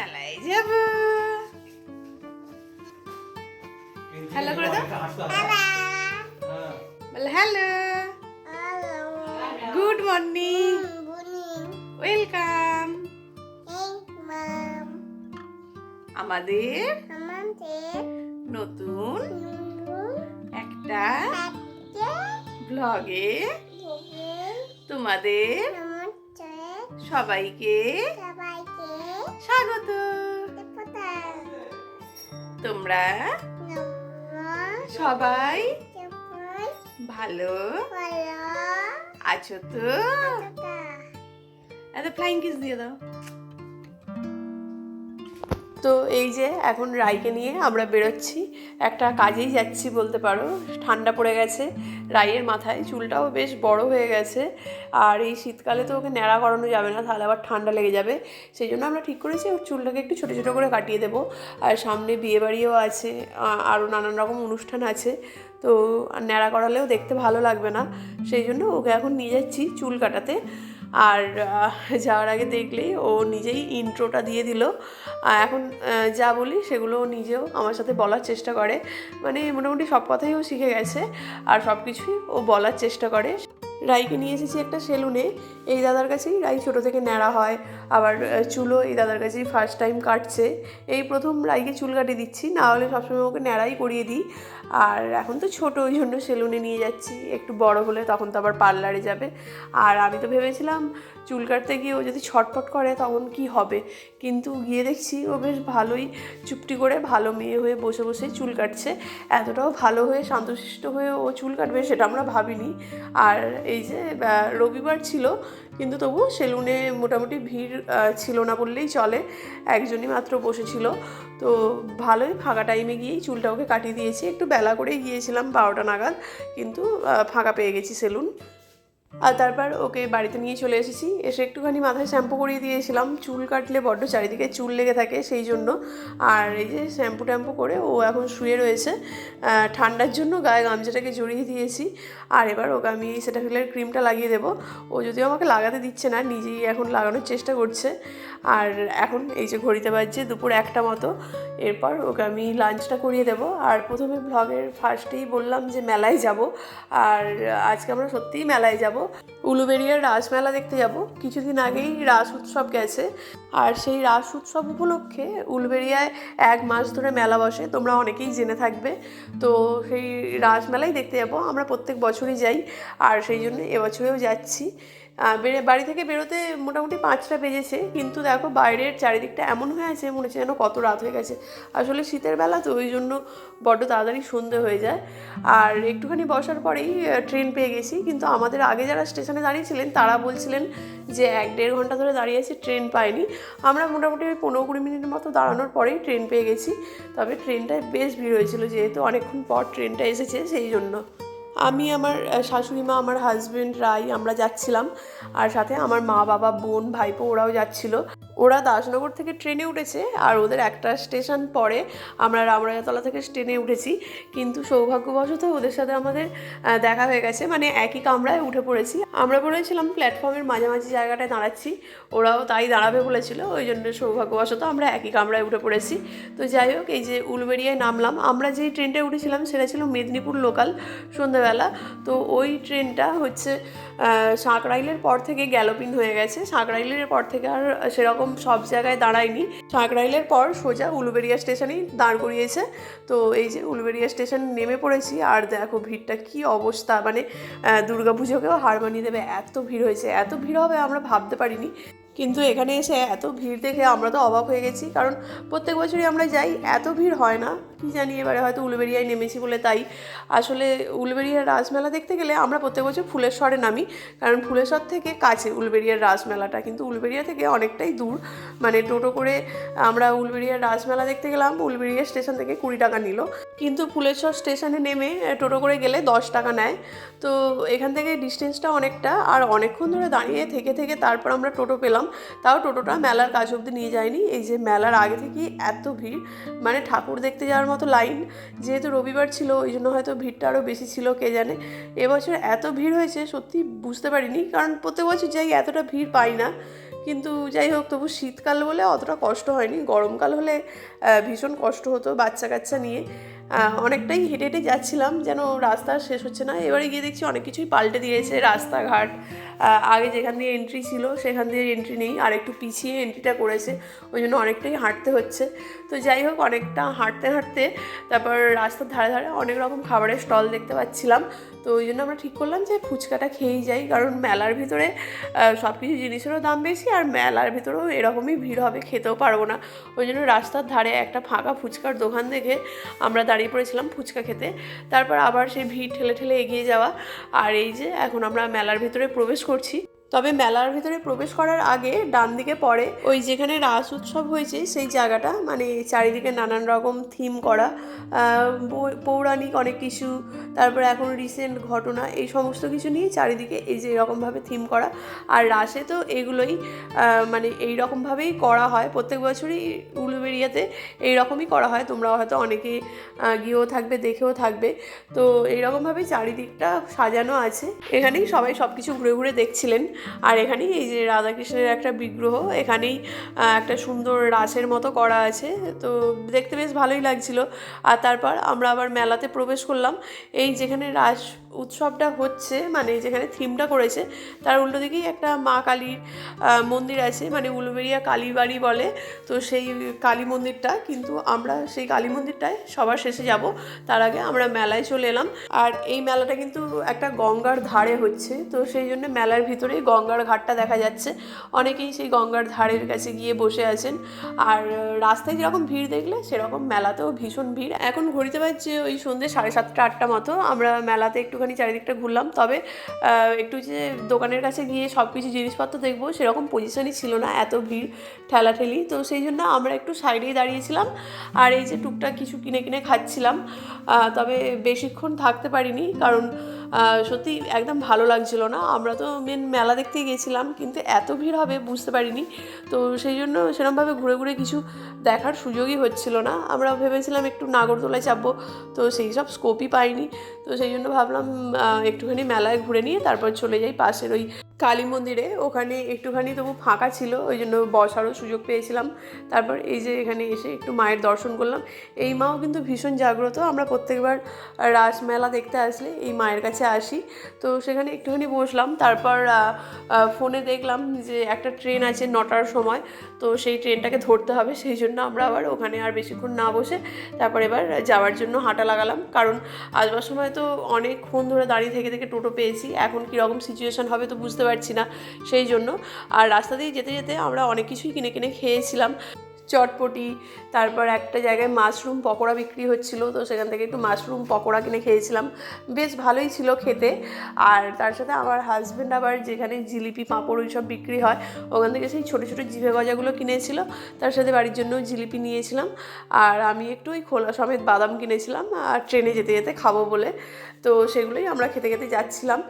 মেলায় যাব হ্যালো করে দাও বলে হ্যালো গুড মর্নিং ওয়েলকাম আমাদের নতুন একটা ব্লগে তোমাদের সবাইকে স্বাগত। তোমরা? সবাই? ভালো? আছো তো? এত ফ্লাইং কিস দিয়ে দাও। তো এই যে এখন রায়কে নিয়ে আমরা বেরোচ্ছি। একটা কাজেই যাচ্ছি বলতে পারো। ঠান্ডা পড়ে গেছে, রাইয়ের মাথায়। চুলটাও বেশ বড় হয়ে গেছে। আর এই শীতকালে তো ওকে ন্যাড়া করানো যাবে না, তাহলে আবার ঠান্ডা লেগে যাবে। সেই জন্য আমরা ঠিক করেছি ওর চুলটাকে একটু ছোটো ছোটো করে কাটিয়ে দেবো। আর সামনে বিয়েবাড়িও আছে আরও নানান রকম অনুষ্ঠান আছে। তো ন্যাড়া করালেও দেখতে ভালো লাগবে না। সেই জন্য ওকে এখন নিয়ে যাচ্ছি চুল কাটাতে। আর যাওয়ার আগে দেখলেই ও নিজেই ইন্ট্রোটা দিয়ে দিল। এখন যা বলি সেগুলো ও নিজেও আমার সাথে বলার চেষ্টা করে। মানে মোটামুটি সব কথাই ও শিখে গেছে, আর সব কিছুই ও বলার চেষ্টা করে। রাইকে নিয়ে এসেছি একটা সেলুনে। এই দাদার কাছেই রাই ছোটো থেকে ন্যাড়া হয়। আবার চুলও এই দাদার কাছেই ফার্স্ট টাইম কাটছে। এই প্রথম রাইকে চুল কাটিয়ে দিচ্ছি, না হলে সবসময় ওকে ন্যাড়াই করিয়ে দিই। আর এখন তো ছোট, ওই জন্য সেলুনে নিয়ে যাচ্ছি। একটু বড় হলে তখন তো আবার পার্লারে যাবে। আর আমি তো ভেবেছিলাম, চুল কাটতে গিয়ে ও যদি ছটফট করে তখন কি হবে? কিন্তু গিয়ে দেখছি ও বেশ ভালোই চুপটি করে ভালো মেয়ে হয়ে বসে বসে চুল কাটছে। এতটাও ভালো হয়ে শান্তশিষ্ট হয়ে ও চুল কাটবে সেটা আমরা ভাবিনি। আর এই যে রবিবার ছিল, কিন্তু তবু সেলুনে মোটামুটি ভিড় ছিল না বললেই চলে। একজনই মাত্র বসেছিল। তো ভালোই ফাঁকা টাইমে গিয়েই চুলটা ওকে কাটিয়ে দিয়েছি। একটু বেলা করেই গিয়েছিলাম বারোটা নাগাদ, কিন্তু ফাঁকা পেয়ে গেছি সেলুন। আর তারপর ওকে বাড়িতে নিয়ে চলে এসেছি। এসে একটুখানি মাথায় শ্যাম্পু করিয়ে দিয়েছিলাম। চুল কাটলে বড্ড চারিদিকে চুল লেগে থাকে সেই জন্য। আর এই যে শ্যাম্পু ট্যাম্পু করে ও এখন শুয়ে রয়েছে। ঠান্ডার জন্য গায়ে গামছাটাকে জড়িয়ে দিয়েছি। আর এবার ওকে আমি সেটা সেটাফিলের ক্রিমটা লাগিয়ে দেবো। ও যদিও আমাকে লাগাতে দিচ্ছে না, নিজেই এখন লাগানোর চেষ্টা করছে। আর এখন এই যে ঘড়িতে বাজছে দুপুর একটা মতো, এরপর ওকে আমি লাঞ্চটা করিয়ে দেবো। আর প্রথমে ব্লগের ফার্স্টেই বললাম যে মেলায় যাব, আর আজকে আমরা সত্যিই মেলায় যাব। উলুবেরিয়ার রাসমেলা দেখতে যাব। কিছুদিন আগেই রাস উৎসব গেছে, আর সেই রাস উৎসব উপলক্ষে উলুবেরিয়ায় এক মাস ধরে মেলা বসে, তোমরা অনেকেই জেনে থাকবে। তো সেই রাসমেলাই দেখতে যাব। আমরা প্রত্যেক বছরই যাই, আর সেই জন্য এবছরেও যাচ্ছি। বেরে, বাড়ি থেকে বেরোতে মোটামুটি পাঁচটা বেজেছে, কিন্তু দেখো বাইরের চারিদিকটা এমন হয়ে আছে, মনে হচ্ছে যেন কত রাত হয়ে গেছে। আসলে শীতের বেলা তো ওই জন্য বড্ড তাড়াতাড়ি সন্ধে হয়ে যায়। আর একটুখানি বসার পরেই ট্রেন পেয়ে গেছি, কিন্তু আমাদের আগে যারা স্টেশনে দাঁড়িয়েছিলেন, তারা বলছিলেন যে এক দেড় ঘণ্টা ধরে দাঁড়িয়ে আছি ট্রেন পাইনি। আমরা মোটামুটি ওই পনেরো কুড়ি মিনিটের মতো দাঁড়ানোর পরেই ট্রেন পেয়ে গেছি। তবে ট্রেনটায় বেশ ভিড় হয়েছিল, যেহেতু অনেকক্ষণ পর ট্রেনটা এসেছে, সেই জন্য। আমি আমার শাশুড়ি মা, আমার হাজব্যান্ড রাই, আমরা যাচ্ছিলাম। আর সাথে আমার মা, বাবা, বোন, ভাইপো, ওরাও যাচ্ছিল। ওরা দাসনগর থেকে ট্রেনে উঠেছে আর ওদের একটা স্টেশন পরে আমরা রামরাজাতলা থেকে ট্রেনে উঠেছি। কিন্তু সৌভাগ্যবশত ওদের সাথে আমাদের দেখা হয়ে গেছে। মানে একই কামরায় উঠে পড়েছি। আমরা বলেছিলাম প্ল্যাটফর্মের মাঝামাঝি জায়গাটায় দাঁড়াচ্ছি। ওরাও তাই দাঁড়াবে বলেছিল। ওই জন্য সৌভাগ্যবশত আমরা একই কামরায় উঠে পড়েছি। তো যাই হোক, এই যে উলবেড়িয়ায় নামলাম। আমরা যেই ট্রেনটায় উঠেছিলাম সেটা ছিল মেদিনীপুর লোকাল সন্ধ্যাবেলা। তো ওই ট্রেনটা হচ্ছে সাঁকরাইলের পর থেকে গ্যালোপিং হয়ে গেছে। সাঁকরাইলের পর থেকে আর সেরকম সব জায়গায় দাঁড়ায়নি। সাঁকরাইলের পর সোজা উলুবেড়িয়া স্টেশনেই দাঁড় করিয়েছে। তো এই যে উলুবেড়িয়া স্টেশন নেমে পড়েছি, আর দেখো ভিড়টা কি অবস্থা। মানে দুর্গা দুর্গাপুজোকেও হার মানিয়ে দেবে, এত ভিড় হয়েছে। এত ভিড় হবে আমরা ভাবতে পারিনি। কিন্তু এখানে এসে এত ভিড় দেখে আমরা তো অবাক হয়ে গেছি। কারণ প্রত্যেক বছরই আমরা যাই, এত ভিড় হয় না। কি জানি এবারে হয়তো উলুবেড়িয়ায় নেমেছি বলে তাই। আসলে উলুবেড়িয়ার রাজমেলা দেখতে গেলে আমরা প্রত্যেক বছর ফুলেশ্বরে নামি, কারণ ফুলেশ্বর থেকে কাছে উলুবেড়িয়ার রাজমেলাটা, কিন্তু উলুবেড়িয়া থেকে অনেকটাই দূর। মানে টোটো করে আমরা উলুবেড়িয়ার রাজমেলা দেখতে গেলাম, উলুবেড়িয়া স্টেশন থেকে কুড়ি টাকা নিল। কিন্তু ফুলেশ্বর স্টেশনে নেমে টোটো করে গেলে দশ টাকা নেয়। তো এখান থেকে ডিস্টেন্সটা অনেকটা, আর অনেকক্ষণ ধরে দাঁড়িয়ে থেকে থেকে তারপর আমরা টোটো পেলাম। তাও টোটোটা মেলার কাজ অবধি নিয়ে যায়নি। এই যে মেলার আগে থেকেই এত ভিড় মানে ঠাকুর দেখতে যাওয়ার মতো লাইন। যেহেতু রবিবার ছিল ওই জন্য হয়তো ভিড়টা আরও বেশি ছিল, কে জানে। এবছর এত ভিড় হয়েছে, সত্যি বুঝতে পারিনি। কারণ প্রত্যেক বছর যাই এতটা ভিড় পাই না। কিন্তু যাই হোক, তবু শীতকাল বলে অতটা কষ্ট হয়নি। গরমকাল হলে ভীষণ কষ্ট হতো বাচ্চা কাচ্চা নিয়ে। অনেকটাই হেঁটে হেঁটে যাচ্ছিলাম, যেন রাস্তা শেষ হচ্ছে না। এবারে গিয়ে দেখছি অনেক কিছুই পাল্টে দিয়েছে, রাস্তাঘাট আগে যেখান দিয়ে এন্ট্রি ছিল সেখান দিয়ে এন্ট্রি নেই, আর একটু পিছিয়ে এন্ট্রিটা করেছে, ওই জন্য অনেকটাই হাঁটতে হচ্ছে। তো যাই হোক, অনেকটা হাঁটতে হাঁটতে তারপর রাস্তার ধারে ধারে অনেক রকম খাবারের স্টল দেখতে পাচ্ছিলাম। তো ওই জন্য আমরা ঠিক করলাম যে ফুচকাটা খেয়েই যাই, কারণ মেলার ভিতরে সব কিছু জিনিসেরও দাম বেশি, আর মেলার ভিতরেও এরকমই ভিড় হবে, খেতেও পারব না। ওই জন্য রাস্তার ধারে একটা ফাঁকা ফুচকার দোকান দেখে আমরা দাঁড়িয়ে পড়েছিলাম ফুচকা খেতে। তারপর আবার সেই ভিড় ঠেলে ঠেলে এগিয়ে যাওয়া। আর এই যে এখন আমরা মেলার ভিতরে প্রবেশ করছি। তবে মেলার ভিতরে প্রবেশ করার আগে ডান দিকে পড়ে, ওই যেখানে রাস উৎসব হয়েছে, সেই জায়গাটা মানে চারিদিকে নানান রকম থিম করা পৌরাণিক অনেক কিছু, তারপরে এখন রিসেন্ট ঘটনা, এই সমস্ত কিছু নিয়ে চারিদিকে এই যে এরকমভাবে থিম করা। আর রাসে তো এগুলোই মানে এই রকমভাবেই করা হয়, প্রত্যেক বছরই উলুবেরিয়াতে এই রকমই করা হয় তোমরা হয়তো অনেকে গিয়েও থাকবে, দেখেও থাকবে। তো এইরকমভাবেই চারিদিকটা সাজানো আছে। এখানেই সবাই সব কিছু ঘুরে ঘুরে দেখছিলেন। আর এখানেই এই যে রাধাকৃষ্ণের একটা বিগ্রহ, এখানেই একটা সুন্দর রাসের মতো করা আছে। তো দেখতে বেশ ভালোই লাগছিল। আর তারপর আমরা আবার মেলাতে প্রবেশ করলাম। এই যেখানে রাস উৎসবটা হচ্ছে মানে যেখানে থিমটা করেছে, তার উল্টো দিকেই একটা মা কালীর মন্দির আছে। মানে উলুবেরিয়া কালীবাড়ি বলে। তো সেই কালী মন্দিরটা, কিন্তু আমরা সেই কালী মন্দিরটায় সবার শেষে যাব। তার আগে আমরা মেলায় চলে এলাম। আর এই মেলাটা কিন্তু একটা গঙ্গার ধারে হচ্ছে। তো সেই জন্য মেলার ভিতরেই গঙ্গার ঘাটটা দেখা যাচ্ছে। অনেকেই সেই গঙ্গার ধারের কাছে গিয়ে বসে আছেন। আর রাস্তায় যেরকম ভিড় দেখলে, সেরকম মেলাতেও ভীষণ ভিড়। এখন ঘড়িতে বাজছে ওই সন্ধ্যে সাড়ে সাতটা, আটটা মতো। আমরা মেলাতে একটুখানি চারিদিকটা ঘুরলাম। তবে একটু যে দোকানের কাছে গিয়ে সব কিছু জিনিসপত্র দেখব, সেরকম পজিশনই ছিল না এত ভিড়, ঠেলাঠেলি। তো সেই জন্য আমরা একটু সাইডেই দাঁড়িয়েছিলাম। আর এই যে টুকটাক কিছু কিনে কিনে খাচ্ছিলাম। তবে বেশিক্ষণ থাকতে পারিনি। কারণ সত্যি একদম ভালো লাগছিল না। আমরা তো মেন মেলা দেখতে গেছিলাম কিন্তু এত ভিড় হবে বুঝতে পারিনি। তো সেই জন্য সেরকমভাবে ঘুরে ঘুরে কিছু দেখার সুযোগই হচ্ছিল না। আমরা ভেবেছিলাম একটু নাগরদোলায় চাপবো তো সেই সব স্কোপই পাইনি। তো সেই জন্য ভাবলাম একটুখানি মেলায় ঘুরে নিয়ে তারপর চলে যাই পাশের ওই কালী মন্দিরে। ওখানে একটুখানি তবু ফাঁকা ছিল, ওই জন্য বসারও সুযোগ পেয়েছিলাম। তারপর এই যে এখানে এসে একটু মায়ের দর্শন করলাম। এই মাও কিন্তু ভীষণ জাগ্রত। আমরা প্রত্যেকবার রাস মেলা দেখতে আসলে এই মায়ের কাছে আসি। তো সেখানে একটুখানি বসলাম। তারপর ফোনে দেখলাম যে একটা ট্রেন আছে নটার সময়। তো সেই ট্রেনটাকে ধরতে হবে। সেই জন্য আমরা আবার ওখানে আর বেশিক্ষণ না বসে তারপর এবার যাওয়ার জন্য হাঁটা লাগালাম। কারণ আসবার সময় তো অনেকক্ষণ ধরে দাঁড়িয়ে থেকে থেকে টোটো পেয়েছি। এখন কীরকম সিচুয়েশন হবে তো বুঝতে পারছি না। সেই জন্য আর রাস্তা দিয়ে যেতে যেতে আমরা অনেক কিছুই কিনে কিনে খেয়েছিলাম। চটপটি, তারপর একটা জায়গায় মাশরুম পকোড়া বিক্রি হচ্ছিল, তো সেখান থেকে একটু মাশরুম পকোড়া কিনে খেয়েছিলাম। বেশ ভালোই ছিল খেতে। আর তার সাথে আমার হাজব্যান্ড আবার যেখানে জিলিপি, পাঁপড় ওইসব বিক্রি হয়, ওখান থেকে সেই ছোটো ছোটো জিভে গজাগুলো কিনেছিল। তার সাথে বাড়ির জন্য জিলিপি নিয়েছিলাম। আর আমি একটু ওই খোলা সমেত বাদাম কিনেছিলাম, আর ট্রেনে যেতে যেতে খাব বলে। তো সেগুলোই আমরা খেতে খেতে যাচ্ছিলাম।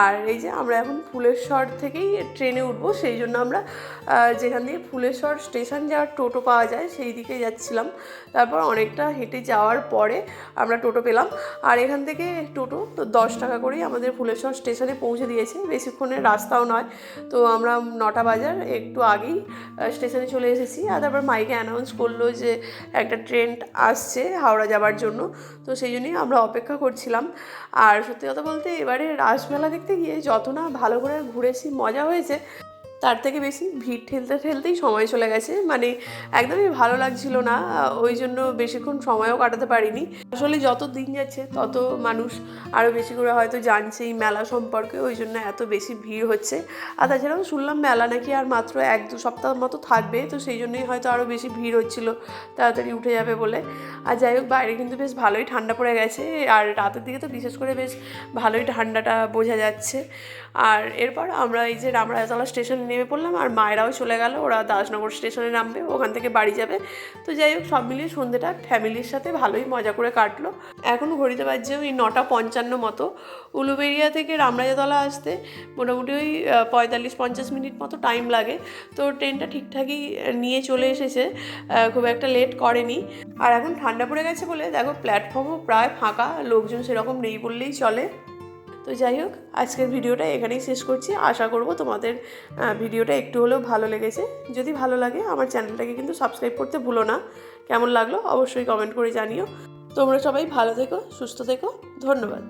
আর এই যে আমরা এখন ফুলেশ্বর থেকেই ট্রেনে উঠবো, সেই জন্য আমরা যেখান দিয়ে ফুলেশ্বর স্টেশন যাওয়ার টোটো পাওয়া যায়, সেই দিকে যাচ্ছিলাম। তারপর অনেকটা হেঁটে যাওয়ার পরে আমরা টোটো পেলাম। আর এখান থেকে টোটো তো দশ টাকা করেই আমাদের ফুলেশ্বর স্টেশনে পৌঁছে দিয়েছে। বেশিক্ষণের রাস্তাও নয়। তো আমরা নটা বাজার একটু আগেই স্টেশনে চলে এসেছি। আর তারপর মাইকে অ্যানাউন্স করল যে একটা ট্রেন আসছে হাওড়া যাবার জন্য। তো সেই জন্যই আমরা অপেক্ষা করছিলাম। আর সত্যি কথা বলতে এবারে রাসমেলা দেখতে গিয়ে যত না ভালো করে ঘুরেছি, মজা হয়েছে। তার থেকে বেশি ভিড় ঠেলতে ঠেলতেই সময় চলে গেছে। মানে একদমই ভালো লাগছিল না, ওই জন্য বেশিক্ষণ সময়ও কাটাতে পারিনি। আসলে যত দিন যাচ্ছে, তত মানুষ আরও বেশি করে হয়তো জানছে এই মেলা সম্পর্কে, ওই জন্য এত বেশি ভিড় হচ্ছে। আর তাছাড়াও শুনলাম মেলা নাকি আর মাত্র এক দু সপ্তাহ মতো থাকবে, তো সেই জন্যই হয়তো আরও বেশি ভিড় হচ্ছিল, তাড়াতাড়ি উঠে যাবে বলে। আর যাই হোক, বাইরে কিন্তু বেশ ভালোই ঠান্ডা পড়ে গেছে, আর রাতের দিকে তো বিশেষ করে বেশ ভালোই ঠান্ডাটা বোঝা যাচ্ছে। আর এরপর আমরা এই যে রামরাজাতলা স্টেশনে নেমে পড়লাম আর মায়েরাও চলে গেল। ওরা দাসনগর স্টেশনে নামবে, ওখান থেকে বাড়ি যাবে। তো যাই হোক, সব মিলিয়ে সন্ধ্যেটা ফ্যামিলির সাথে ভালোই মজা করে কাটলো। এখন ঘড়িতে বাজছে ওই নটা পঞ্চান্ন মতো। উলুবেরিয়া থেকে রামরাজাতলা আসতে মোটামুটি ওই পঁয়তাল্লিশ পঞ্চাশ মিনিট মতো টাইম লাগে। তো ট্রেনটা ঠিকঠাকই নিয়ে চলে এসেছে খুব একটা লেট করেনি। আর এখন ঠান্ডা পড়ে গেছে বলে দেখো প্ল্যাটফর্মও প্রায় ফাঁকা, লোকজন সেরকম নেই বললেই চলে। তো যাই হোক, আজকের ভিডিওটা এখানেই শেষ করছি। আশা করব তোমাদের ভিডিওটা একটু হলেও ভালো লেগেছে। যদি ভালো লাগে, আমার চ্যানেলটাকে কিন্তু সাবস্ক্রাইব করতে ভুলো না। কেমন লাগল, অবশ্যই কমেন্ট করে জানিও। তোমরা সবাই ভালো থেকো, সুস্থ থেকো। ধন্যবাদ।